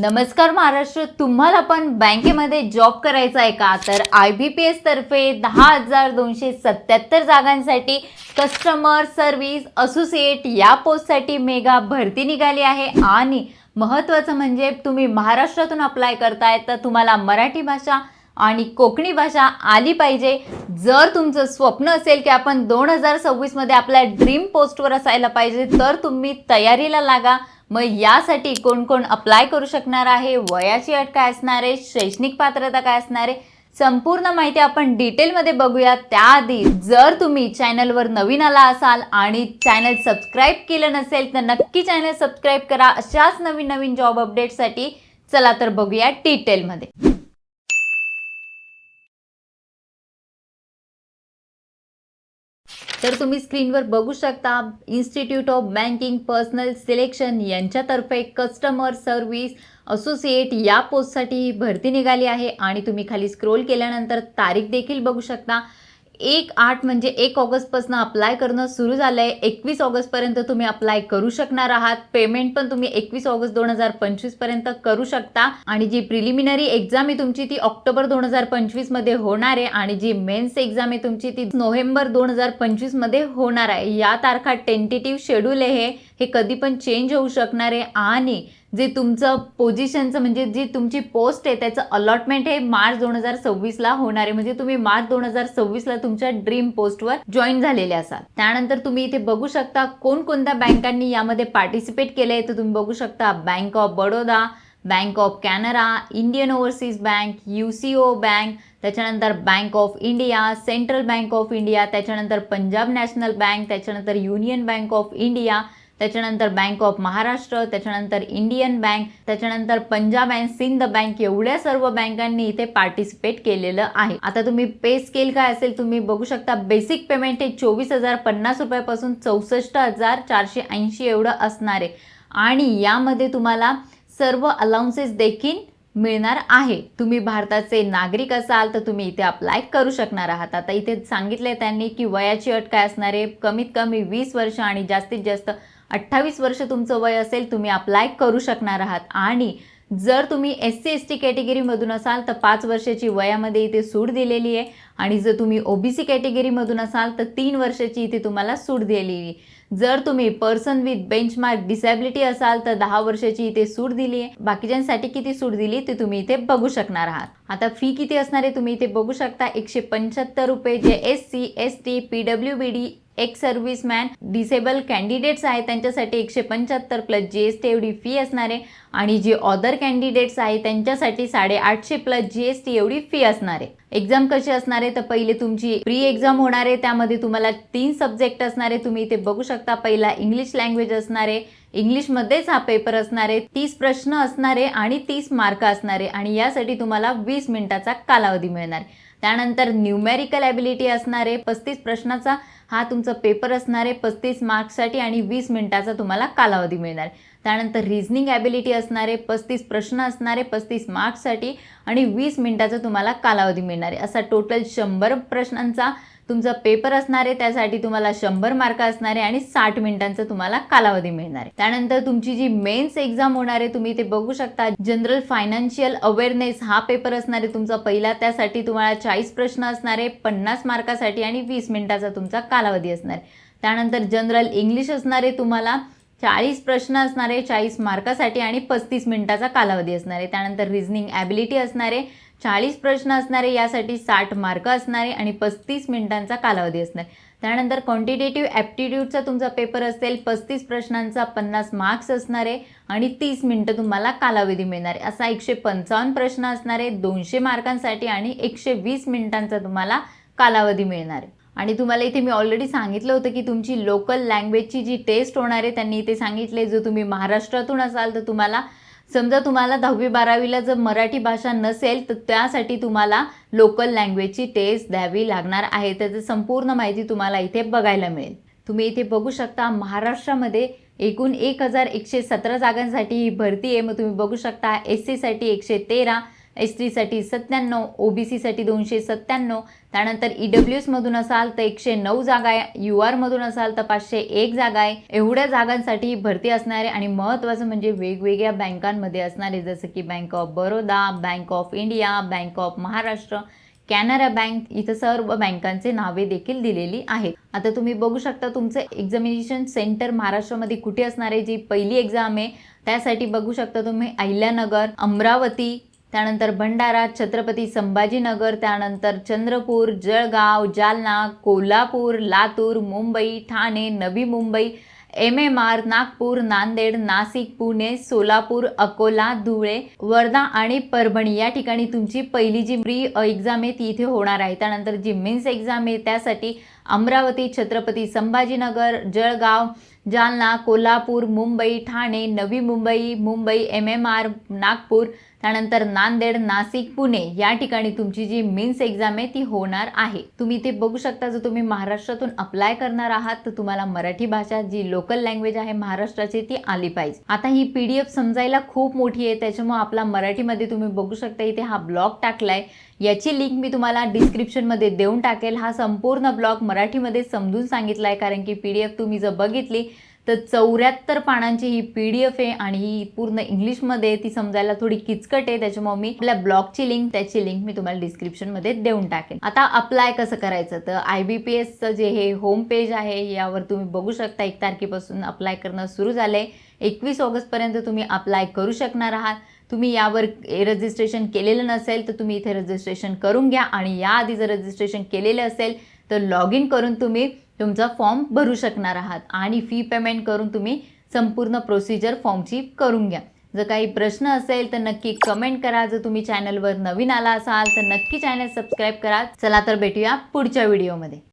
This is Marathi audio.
नमस्कार महाराष्ट्र तुम्हाला पण बँकेमध्ये जॉब करायचा आहे का? तर आय बी पी एस तर्फे दहा हजार दोनशे सत्याहत्तर जागांसाठी कस्टमर सर्व्हिस असोसिएट या पोस्टसाठी मेगा भरती निघाली आहे. आणि महत्त्वाचं म्हणजे तुम्ही महाराष्ट्रातून अप्लाय करताय तर तुम्हाला मराठी भाषा आणि कोकणी भाषा आली पाहिजे. जर तुमचं स्वप्न असेल की आपण दोन हजार सव्वीसमध्ये आपल्या ड्रीम पोस्टवर असायला पाहिजे तर तुम्ही तयारीला लागा. मग यासाठी कोण कोण अप्लाय करू शकणार आहे? वयाची अट काय असणार आहे? शैक्षणिक पात्रता काय असणार आहे? संपूर्ण माहिती आपण डिटेलमध्ये बघूया. त्याआधी जर तुम्ही चॅनलवर नवीन आला असाल आणि चॅनल सबस्क्राईब केलं नसेल तर नक्की चॅनल सबस्क्राईब करा. अशाच नवीन नवीन जॉब अपडेटसाठी चला तर बघूया डिटेलमध्ये तर तुम्ही स्क्रीनवर बघू शकता institute of banking personnel selection यांच्यातर्फे कस्टमर सर्व्हिस असोसिएट या पोस्टसाठी ही भरती निघाली आहे. आणि तुम्ही खाली स्क्रोल केल्यानंतर तारीख देखील बघू शकता. एक आठ म्हणजे एक ऑगस्टपासून अप्लाय करणं सुरू झालं आहे एकवीस ऑगस्टपर्यंत तुम्ही अप्लाय करू शकणार आहात. पेमेंट पण तुम्ही एकवीस ऑगस्ट दोन हजार पंचवीसपर्यंत करू शकता. आणि जी प्रिलिमिनरी एक्झाम आहे तुमची ती ऑक्टोबर दोन हजार पंचवीसमध्ये होणार आहे. आणि जी मेन्स एक्झाम आहे तुमची ती नोव्हेंबर दोन हजार पंचवीसमध्ये होणार आहे. या तारखा टेंटेटिव्ह शेड्यूल आहे. हे कधी पण चेंज होऊ शकणार आहे. आणि जे तुमचं पोझिशनचं म्हणजे जी तुमची पोस्ट आहे त्याचं अलॉटमेंट हे मार्च दोन हजार सव्वीसला होणार आहे. म्हणजे तुम्ही मार्च दोन हजार सव्वीसला तुमच्या ड्रीम पोस्टवर जॉईन झालेले असाल. त्यानंतर तुम्ही इथे बघू शकता कोणकोणत्या बँकांनी यामध्ये पार्टिसिपेट केलं आहे तर तुम्ही बघू शकता bank of Baroda bank of Canara Indian overseas bank U C O bank त्याच्यानंतर bank of India central bank of India त्याच्यानंतर पंजाब नॅशनल बँक त्याच्यानंतर युनियन बँक ऑफ इंडिया त्याच्यानंतर बँक ऑफ महाराष्ट्र त्याच्यानंतर इंडियन बँक त्याच्यानंतर पंजाब अँड सिंध बँक एवढ्या सर्व बँकांनी इथे पार्टिसिपेट केलेलं आहे. आता तुम्ही पे स्केल काय असेल तुम्ही बघू शकता बेसिक पेमेंट हे चोवीस हजार पन्नास रुपयापासून चौसष्ट हजार चारशे ऐंशी एवढं असणार आहे. आणि यामध्ये तुम्हाला सर्व अलाउन्सेस देखील मिळणार आहे. तुम्ही भारताचे नागरिक असाल तर तुम्ही इथे अप्लाय करू शकणार आहात. आता इथे सांगितले त्यांनी की वयाची अट काय असणार आहे? कमीत कमी वीस वर्ष आणि जास्तीत जास्त अठ्ठावीस वर्ष तुमचं वय असेल तुम्ही अप्लाय करू शकणार आहात. आणि जर तुम्ही एस सी एस टी कॅटेगरीमधून असाल तर पाच वर्षाची वयामध्ये इथे सूट दिलेली आहे. आणि जर तुम्ही ओबीसी कॅटेगरीमधून असाल तर तीन वर्षाची इथे तुम्हाला सूट दिलेली आहे. जर तुम्ही पर्सन विथ बेंचमार्क डिसॅबिलिटी असाल तर दहा वर्षाची इथे सूट दिली आहे. बाकीच्यांसाठी किती सूट दिली ते तुम्ही इथे बघू शकणार आहात. आता फी किती असणार आहे तुम्ही इथे बघू शकता. एकशे पंच्याहत्तर रुपये जे S C S T P W B D ex serviceman disable candidates आहेत त्यांच्यासाठी एकशे पंच्याहत्तर प्लस जी एस टी एवढी फी असणार आहे. आणि जे ऑदर कॅन्डिडेट्स आहे त्यांच्यासाठी साडेआठशे प्लस जी एस टी एवढी फी असणार आहे. एक्झाम कशी असणार आहे? तर पहिले तुमची प्री एक्झाम होणार आहे. त्यामध्ये तुम्हाला तीन सब्जेक्ट असणार आहे. तुम्ही इथे बघू शकता पहिला इंग्लिश लँग्वेज असणार आहे. इंग्लिशमध्येच हा पेपर असणार आहे. तीस प्रश्न असणार आहे आणि तीस मार्क असणार आहे. आणि यासाठी तुम्हाला वीस मिनिटाचा कालावधी मिळणार आहे. त्यानंतर न्यूमेरिकल ॲबिलिटी असणारे पस्तीस प्रश्नाचा हा तुमचा पेपर असणार आहे पस्तीस मार्क्ससाठी आणि वीस मिनिटाचा तुम्हाला कालावधी मिळणार. आहे त्यानंतर रिझनिंग ॲबिलिटी असणारे पस्तीस प्रश्न असणारे पस्तीस मार्क्ससाठी आणि वीस मिनिटाचा तुम्हाला कालावधी मिळणार आहे. असा टोटल शंभर प्रश्नांचा तुमचा पेपर असणार आहे त्यासाठी तुम्हाला शंभर मार्क असणार आहे आणि साठ मिनिटांचा तुम्हाला कालावधी मिळणार आहे. त्यानंतर तुमची जी मेन्स एक्झाम होणार आहे तुम्ही ते बघू शकता जनरल फायनान्शियल अवेअरनेस हा पेपर असणार आहे तुमचा पहिला. त्यासाठी तुम्हाला चाळीस प्रश्न असणार आहे पन्नास मार्कासाठी आणि वीस मिनिटाचा तुमचा कालावधी असणार आहे. त्यानंतर जनरल इंग्लिश असणार आहे तुम्हाला चाळीस प्रश्न असणार आहे चाळीस मार्कासाठी आणि पस्तीस मिनिटाचा कालावधी असणार आहे. त्यानंतर रिझनिंग ॲबिलिटी असणार आहे चाळीस प्रश्न असणारे यासाठी साठ मार्क असणारे आणि पस्तीस मिनिटांचा कालावधी असणार. त्यानंतर क्वांटिटेटिव्ह ॲप्टिट्यूडचा तुमचा पेपर असेल पस्तीस प्रश्नांचा पन्नास मार्क्स असणारे आणि तीस मिनटं तुम्हाला कालावधी मिळणार. आहे असा एकशे पंचावन्न प्रश्न असणारे दोनशे मार्कांसाठी आणि एकशे वीस मिनिटांचा तुम्हाला कालावधी मिळणार. आहे आणि तुम्हाला इथे मी ऑलरेडी सांगितलं होतं की तुमची लोकल लँग्वेजची जी टेस्ट होणार आहे त्यांनी इथे सांगितले जो तुम्ही महाराष्ट्रातून असाल तर तुम्हाला समजा तुम्हाला दहावी बारावीला जर मराठी भाषा नसेल तर त्यासाठी तुम्हाला लोकल लँग्वेजची टेस्ट द्यावी लागणार आहे. त्याचं संपूर्ण माहिती तुम्हाला इथे बघायला मिळेल. तुम्ही इथे बघू शकता महाराष्ट्रामध्ये एकूण एक हजार एकशे सतरा जागांसाठी ही भरती आहे. मग तुम्ही बघू शकता एस सीसाठी एकशे तेरा एस टीसाठी सत्त्याण्णव ओ बी सीसाठी दोनशे सत्त्याण्णव त्यानंतर ई डब्ल्यू एसमधून असाल तर एकशे नऊ जागा आहे यू आरमधून असाल तर पाचशे एक जागा आहे. एवढ्या जागांसाठी भरती असणारे आणि महत्त्वाचं म्हणजे वेगवेगळ्या बँकांमध्ये असणारे जसं की bank of Baroda bank of India bank of Maharashtra Canara bank इथं सर्व बँकांचे नावे देखील दिलेली आहेत. आता तुम्ही बघू शकता तुमचं एक्झामिनेशन सेंटर महाराष्ट्रामध्ये कुठे असणार आहे जी पहिली एक्झाम आहे त्यासाठी बघू शकता तुम्ही अहिल्यानगर अमरावती त्यानंतर भंडारा छत्रपती संभाजीनगर त्यानंतर Chandrapur Jalgaon Jalna Kolhapur Latur Mumbai Thane Navi Mumbai M M R Nagpur Nanded Nashik Pune Solapur Akola Dhule Wardha आणि परभणी. या ठिकाणी तुमची पहिली जी प्री एक्झाम आहे ती इथे होणार आहे. त्यानंतर जी मेन्स एक्झाम आहे त्यासाठी Amravati Chhatrapati Sambhajinagar Jalgaon Jalna Kolhapur Mumbai Thane Navi Mumbai Mumbai M M R Nagpur त्यानंतर नांदेड नाशिक पुणे या ठिकाणी तुमची जी मेन्स एक्झाम आहे ती होणार आहे. तुम्ही ते बघू शकता जर तुम्ही महाराष्ट्रातून अप्लाय करणार आहात तर तुम्हाला मराठी भाषा जी लोकल लँग्वेज आहे महाराष्ट्राची ती आली पाहिजे. आता ही पी डी एफ समजायला खूप मोठी आहे त्याच्यामुळे आपला मराठीमध्ये तुम्ही बघू शकता इथे हा ब्लॉग टाकलाय. याची लिंक मी तुम्हाला डिस्क्रिप्शनमध्ये देऊन टाकेल. हा संपूर्ण ब्लॉग मराठीमध्ये समजून सांगितला आहे कारण की पी डी एफ तुम्ही जर बघितली तर चौऱ्याहत्तर पानांची ही पी डी एफ आहे आणि ही पूर्ण इंग्लिशमध्ये ती समजायला थोडी किचकट आहे त्याच्यामुळे मी आपल्या ब्लॉगची लिंक त्याची लिंक मी तुम्हाला डिस्क्रिप्शनमध्ये देऊन टाकेन आता अप्लाय कसं करायचं? तर आय बी पी एसचं जे हे होम पेज आहे यावर तुम्ही बघू शकता एक तारखेपासून अप्लाय करणं सुरू झालं आहे एकवीस ऑगस्टपर्यंत तुम्ही अप्लाय करू शकणार आहात. तुम्ही यावर रजिस्ट्रेशन केलेलं नसेल तर तुम्ही इथे रजिस्ट्रेशन करून घ्या. आणि याआधी जर रजिस्ट्रेशन केलेलं असेल तर लॉग इन करून तुम्ही तुमचा फॉर्म भरू शकणार आहात. आणि फी पेमेंट करून तुम्ही संपूर्ण प्रोसिजर फॉर्मची करून घ्या. जर काही प्रश्न असेल तर नक्की कमेंट करा. जर तुम्ही चॅनलवर नवीन आला असाल तर नक्की चॅनल सबस्क्राईब करा. चला तर भेटूया पुढच्या व्हिडिओमध्ये